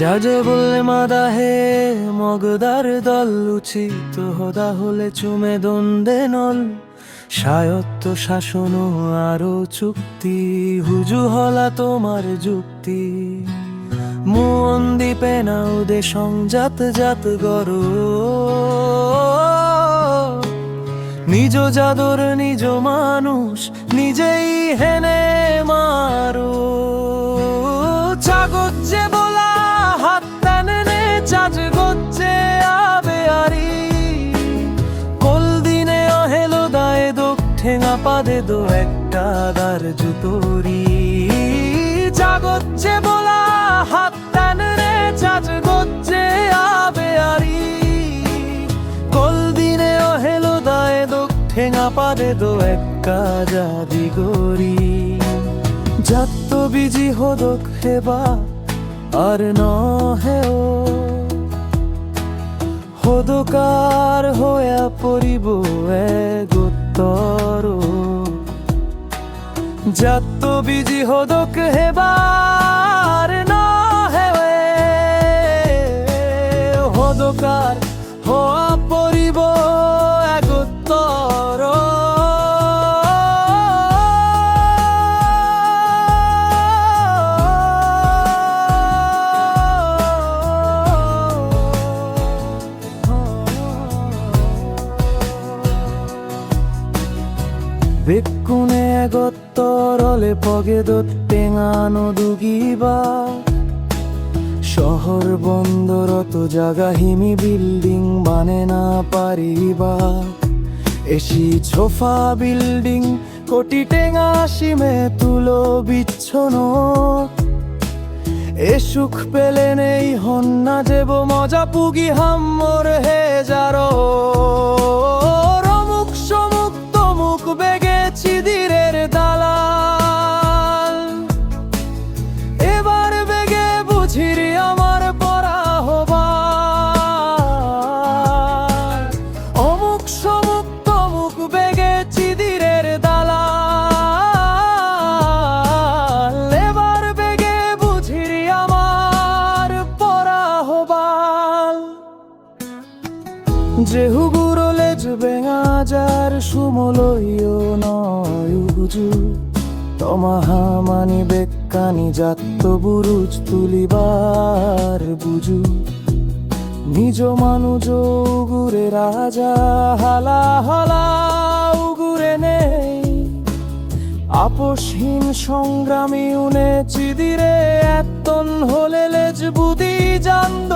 যা যে বললে মাদা হে মগদার দল উচিত হদা হলে চুমে দন্দে নল। স্বায়ত্ত শাসন আরও চুক্তি হুজু হলা তোমার যুক্তি। মন দ্বীপে নাও দে সংজাত জাত গর। নিজ জাদর নিজ মানুষ, নিজেই হেনে মারো। চাগজ্জে বলা ঠেঙা পাদে দো একটা দার জুতোরি জাগজ্জে বলা, হাত টানে চাচ গজ্জে আবে আরি। কল দিনে অহেলো দায়ে দোক ঠেঙা পাদে দো একটা জাদি গরি। যাত্ত বিজি হদক হেবা আর ন হেও হদকার হয়া পরিব যাত্ত বিজি হদক হেবার না হেৱে হদকার হয়া বেকুনে গত্তরলে পগে দত্তেঙানো দুগিবা শহর বন্দরত জাগা হিমি বিল্ডিং মানে না পারিবা। এসি ছোফা বিল্ডিং, কোটি টেঙা সিমে তুলো বিচ্ছন এ সুখ পেলে নেই হন্না যেব মজা পুগি হাম্মর হে যারো যে হুগুরো লেজ বেঙাজার সুমলইও নয় বুঝু তমাহা মানি বেকানি যাত্ত বুরুজ তুলিবার বুঝু নিজ মানুষ উগুরে রাজা হালা হালা উগুরে নেই। সংগ্রামী উনে চিদিরে, এতন হলে লেজ বুদি জান দই দে